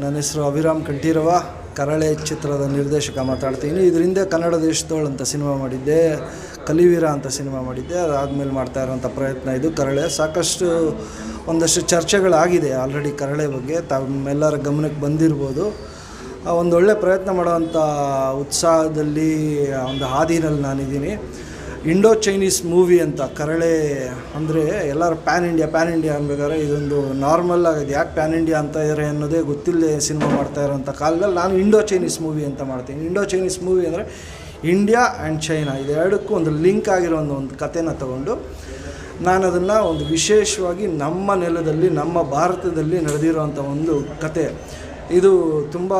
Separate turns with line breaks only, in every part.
ನನ್ನ ಹೆಸರು ಅಭಿರಾಮ್ ಕಂಠೀರವ. ಕರಳೆ ಚಿತ್ರದ ನಿರ್ದೇಶಕ ಮಾತಾಡ್ತೀನಿ. ಇದರಿಂದ ಕನ್ನಡ ದೇಶದೋಳು ಅಂತ ಸಿನಿಮಾ ಮಾಡಿದ್ದೆ. ಕಲಿವೀರ ಅಂತ ಸಿನಿಮಾ ಮಾಡಿದ್ದೆ. ಅದಾದಮೇಲೆ ಮಾಡ್ತಾ ಇರೋಂಥ ಪ್ರಯತ್ನ ಇದು ಕರಳೆ. ಸಾಕಷ್ಟು ಒಂದಷ್ಟು ಚರ್ಚೆಗಳಾಗಿದೆ ಆಲ್ರೆಡಿ ಕರಳೆ ಬಗ್ಗೆ. ತಮ್ಮೆಲ್ಲರ ಗಮನಕ್ಕೆ ಬಂದಿರ್ಬೋದು. ಒಂದೊಳ್ಳೆ ಪ್ರಯತ್ನ ಮಾಡೋವಂಥ ಉತ್ಸಾಹದಲ್ಲಿ ಒಂದು ಹಾದಿನಲ್ಲಿ ನಾನಿದ್ದೀನಿ. ಇಂಡೋ ಚೈನೀಸ್ ಮೂವಿ ಅಂತ, ಕರಳೆ ಅಂದರೆ ಎಲ್ಲರೂ ಪ್ಯಾನ್ ಇಂಡಿಯಾ ಪ್ಯಾನ್ ಇಂಡಿಯಾ ಅನ್ಬೇಕಾದ್ರೆ ಇದೊಂದು ನಾರ್ಮಲ್ ಆಗಿದೆ ಯಾಕೆ ಪ್ಯಾನ್ ಇಂಡಿಯಾ ಅಂತ ಇದ್ದಾರೆ ಅನ್ನೋದೇ ಗೊತ್ತಿಲ್ಲದೆ ಸಿನಿಮಾ ಮಾಡ್ತಾ ಇರೋಂಥ ಕಾಲದಲ್ಲಿ ನಾನು ಇಂಡೋ ಚೈನೀಸ್ ಮೂವಿ ಅಂತ ಮಾಡ್ತೀನಿ. ಇಂಡೋ ಚೈನೀಸ್ ಮೂವಿ ಅಂದರೆ ಇಂಡಿಯಾ ಆ್ಯಂಡ್ ಚೈನಾ ಇದೆರಡಕ್ಕೂ ಒಂದು ಲಿಂಕ್ ಆಗಿರೋ ಒಂದು ಒಂದು ಕಥೆನ ತಗೊಂಡು ನಾನು ಅದನ್ನು ಒಂದು ವಿಶೇಷವಾಗಿ ನಮ್ಮ ನೆಲದಲ್ಲಿ, ನಮ್ಮ ಭಾರತದಲ್ಲಿ ನಡೆದಿರುವಂಥ ಒಂದು ಕತೆ ಇದು ತುಂಬ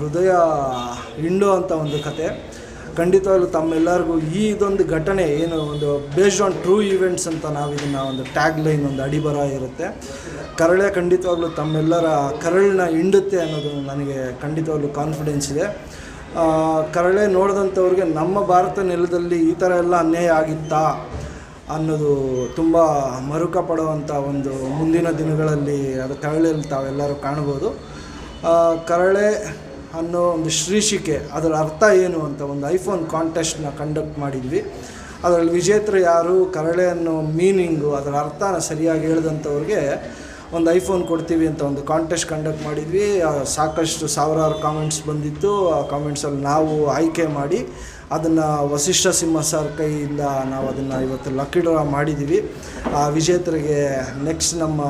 ಹೃದಯ ಇಂಡೋ ಅಂತ ಒಂದು ಕತೆ ಖಂಡಿತವಾಗ್ಲೂ ತಮ್ಮೆಲ್ಲರಿಗೂ ಈ ಇದೊಂದು ಘಟನೆ ಏನು ಒಂದು ಬೇಸ್ಡ್ ಆನ್ ಟ್ರೂ ಈವೆಂಟ್ಸ್ ಅಂತ ನಾವು ಇದನ್ನು ಒಂದು ಟ್ಯಾಗ್ ಲೈನ್ ಒಂದು ಅಡಿಬರ ಇರುತ್ತೆ. ಕರಳೆ ಖಂಡಿತವಾಗ್ಲೂ ತಮ್ಮೆಲ್ಲರ ಕರಳನ್ನ ಹಿಂಡುತ್ತೆ ಅನ್ನೋದು ನನಗೆ ಖಂಡಿತವಾಗ್ಲೂ ಕಾನ್ಫಿಡೆನ್ಸ್ ಇದೆ. ಕರಳೆ ನೋಡಿದಂಥವ್ರಿಗೆ ನಮ್ಮ ಭಾರತ ನೆಲದಲ್ಲಿ ಈ ಥರ ಎಲ್ಲ ಅನ್ಯಾಯ ಆಗಿತ್ತಾ ಅನ್ನೋದು ತುಂಬ ಮರುಕ ಪಡುವಂಥ ಒಂದು ಮುಂದಿನ ದಿನಗಳಲ್ಲಿ, ಅದು ಕರಳೆಯಲ್ಲಿ ತಾವೆಲ್ಲರೂ ಕಾಣ್ಬೋದು. ಕರಳೆ ಅನ್ನೋ ಒಂದು ಶೀರ್ಷಿಕೆ, ಅದರ ಅರ್ಥ ಏನು ಅಂತ ಒಂದು ಐಫೋನ್ ಕಾಂಟೆಸ್ಟ್ನ ಕಂಡಕ್ಟ್ ಮಾಡಿದ್ವಿ. ಅದರಲ್ಲಿ ವಿಜೇತರು ಯಾರು, ಕರಳೆ ಅನ್ನೋ ಮೀನಿಂಗು ಅದರ ಅರ್ಥನ ಸರಿಯಾಗಿ ಹೇಳಿದಂಥವ್ರಿಗೆ ಒಂದು ಐಫೋನ್ ಕೊಡ್ತೀವಿ ಅಂತ ಒಂದು ಕಾಂಟೆಸ್ಟ್ ಕಂಡಕ್ಟ್ ಮಾಡಿದ್ವಿ. ಸಾಕಷ್ಟು ಸಾವಿರಾರು ಕಾಮೆಂಟ್ಸ್ ಬಂದಿತ್ತು. ಆ ಕಾಮೆಂಟ್ಸಲ್ಲಿ ನಾವು ಆಯ್ಕೆ ಮಾಡಿ ಅದನ್ನು ವಸಿಷ್ಠ ಸಿಂಹ ಸರ್ ಕೈಯಿಂದ ನಾವು ಅದನ್ನು ಇವತ್ತು ಲಕ್ಕಿ ಡ್ರಾ ಮಾಡಿದ್ದೀವಿ. ಆ ವಿಜೇತರಿಗೆ ನೆಕ್ಸ್ಟ್ ನಮ್ಮ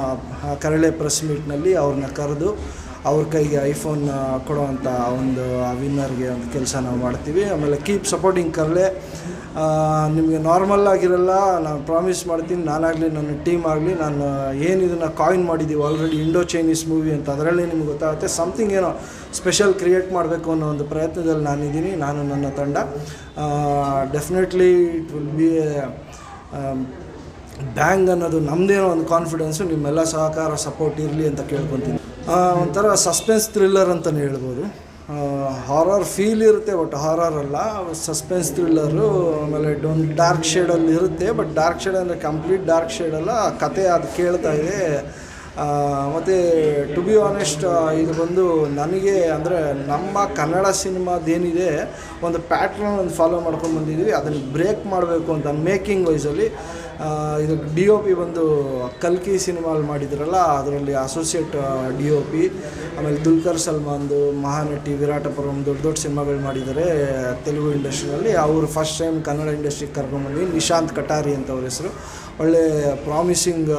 ಕರಳೆ ಪ್ರೆಸ್ ಮೀಟ್ನಲ್ಲಿ ಅವ್ರನ್ನ ಕರೆದು ಅವ್ರ ಕೈಗೆ ಐಫೋನ್ ಕೊಡುವಂಥ ಒಂದು ವಿನ್ನರ್ಗೆ ಒಂದು ಕೆಲಸ ನಾವು ಮಾಡ್ತೀವಿ. ಆಮೇಲೆ ಕೀಪ್ ಸಪೋರ್ಟಿಂಗ್ ಕರ್ಲೆ. ನಿಮಗೆ ನಾರ್ಮಲ್ ಆಗಿರಲ್ಲ, ನಾನು ಪ್ರಾಮಿಸ್ ಮಾಡ್ತೀನಿ, ನಾನಾಗಲಿ ನನ್ನ ಟೀಮ್ ಆಗಲಿ, ನಾನು ಏನು ಇದನ್ನು ಕಾಯಿನ್ ಮಾಡಿದ್ದೀವಿ ಆಲ್ರೆಡಿ ಇಂಡೋ ಚೈನೀಸ್ ಮೂವಿ ಅಂತ, ಅದರಲ್ಲಿ ನಿಮ್ಗೆ ಗೊತ್ತಾಗುತ್ತೆ. ಸಮಥಿಂಗ್ ಏನೋ ಸ್ಪೆಷಲ್ ಕ್ರಿಯೇಟ್ ಮಾಡಬೇಕು ಅನ್ನೋ ಒಂದು ಪ್ರಯತ್ನದಲ್ಲಿ ನಾನಿದ್ದೀನಿ, ನಾನು ನನ್ನ ತಂಡ. Definitely it will be bang ಅನ್ನೋದು ನಮ್ಮದೇನೋ ಒಂದು ಕಾನ್ಫಿಡೆನ್ಸು ನಿಮ್ಮೆಲ್ಲ ಸಹಕಾರ ಸಪೋರ್ಟ್ ಇರಲಿ ಅಂತ ಕೇಳ್ಕೊತೀನಿ. ಒಂಥರ ಸಸ್ಪೆನ್ಸ್ ಥ್ರಿಲ್ಲರ್ ಅಂತಲೇ ಹೇಳ್ಬೋದು. ಹಾರರ್ ಫೀಲ್ ಇರುತ್ತೆ ಬಟ್ ಹಾರರ್ ಅಲ್ಲ. ಸಸ್ಪೆನ್ಸ್ ಥ್ರಿಲ್ಲರು ಆಮೇಲೆ ಒಂದು ಡಾರ್ಕ್ ಶೇಡಲ್ಲಿ ಇರುತ್ತೆ ಬಟ್ ಡಾರ್ಕ್ ಶೇಡ್ ಅಂದರೆ ಕಂಪ್ಲೀಟ್ ಡಾರ್ಕ್ ಶೇಡಲ್ಲ ಕತೆ ಅದು ಕೇಳ್ತಾ ಇದೆ. ಮತ್ತು ಟು ಬಿ ಆನೆಸ್ಟ್ ಇದು ಬಂದು ನನಗೆ ಅಂದರೆ ನಮ್ಮ ಕನ್ನಡ ಸಿನಿಮಾದೇನಿದೆ ಒಂದು ಪ್ಯಾಟ್ರನ್ ಒಂದು ಫಾಲೋ ಮಾಡ್ಕೊಂಡು ಬಂದಿದ್ದೀವಿ ಅದನ್ನು ಬ್ರೇಕ್ ಮಾಡಬೇಕು ಅಂತ ಮೇಕಿಂಗ್ ವೈಸಲ್ಲಿ ಇದು ಡಿ ಒ ಪಿ ಬಂದು ಕಲ್ಕಿ ಸಿನಿಮಾಲ್ ಮಾಡಿದ್ರಲ್ಲ, ಅದರಲ್ಲಿ ಅಸೋಸಿಯೇಟ್ ಡಿ ಒ ಪಿ ಆಮೇಲೆ ದುಲ್ಕರ್ ಸಲ್ಮಾನ್ದು, ಮಹಾನಟಿ, ವಿರಾಟಪುರಂ ದೊಡ್ಡ ದೊಡ್ಡ ಸಿನಿಮಾಗಳು ಮಾಡಿದ್ದಾರೆ ತೆಲುಗು ಇಂಡಸ್ಟ್ರಿಯಲ್ಲಿ ಅವರು ಫಸ್ಟ್ ಟೈಮ್ ಕನ್ನಡ ಇಂಡಸ್ಟ್ರಿಗೆ ಕರ್ಕೊಂಡ್ಬಂದ್ವಿ ನಿಶಾಂತ್ ಕಟಾರಿ ಅಂತ ಅವ್ರ ಹೆಸರು. ಒಳ್ಳೆ ಪ್ರಾಮಿಸಿಂಗ್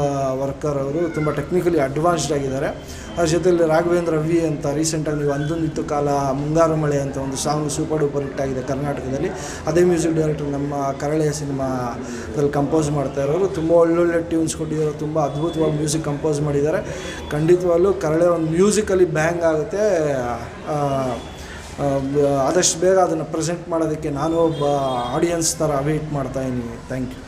ವರ್ಕರ್ ಅವರು, ತುಂಬ ಟೆಕ್ನಿಕಲಿ ಅಡ್ವಾನ್ಸ್ಡ್ ಆಗಿದ್ದಾರೆ. ಅದ್ರ ಜೊತೆಲಿ ರಾಘವೇಂದ್ರ ವಿ ಅಂತ ರೀಸೆಂಟಾಗಿ ನೀವು ಅಂದೊಂದಿತ್ತು ಕಾಲ, ಮುಂಗಾರು ಮಳೆ ಅಂತ ಒಂದು ಸಾಂಗ್ ಸೂಪರ್ ಡೂಪರ್ ಹಿಟ್ ಆಗಿದೆ ಕರ್ನಾಟಕದಲ್ಲಿ. ಅದೇ ಮ್ಯೂಸಿಕ್ ಡೈರೆಕ್ಟರ್ ನಮ್ಮ ಕರಳೆಯ ಸಿನಿಮಾದಲ್ಲಿ ಕಂಪೋಸ್ ಮಾಡ್ತಾ ಇರೋರು. ತುಂಬ ಒಳ್ಳೊಳ್ಳೆ ಟ್ಯೂನ್ಸ್ ಕೊಟ್ಟಿದ್ದಾರೆ. ತುಂಬ ಅದ್ಭುತವಾಗಿ ಮ್ಯೂಸಿಕ್ ಕಂಪೋಸ್ ಮಾಡಿದ್ದಾರೆ. ಖಂಡಿತವಾಗ್ಲೂ ಕರಳೆ ಒಂದು ಮ್ಯೂಸಿಕಲಿ ಬ್ಯಾಂಗ್ ಆಗುತ್ತೆ. ಆದಷ್ಟು ಬೇಗ ಅದನ್ನು ಪ್ರೆಸೆಂಟ್ ಮಾಡೋದಕ್ಕೆ ನಾನು ಒಬ್ಬ ಆಡಿಯನ್ಸ್ ಥರ ವೆಯ್ಟ್ ಮಾಡ್ತಾಯಿದ್ದೀನಿ ಥ್ಯಾಂಕ್ ಯು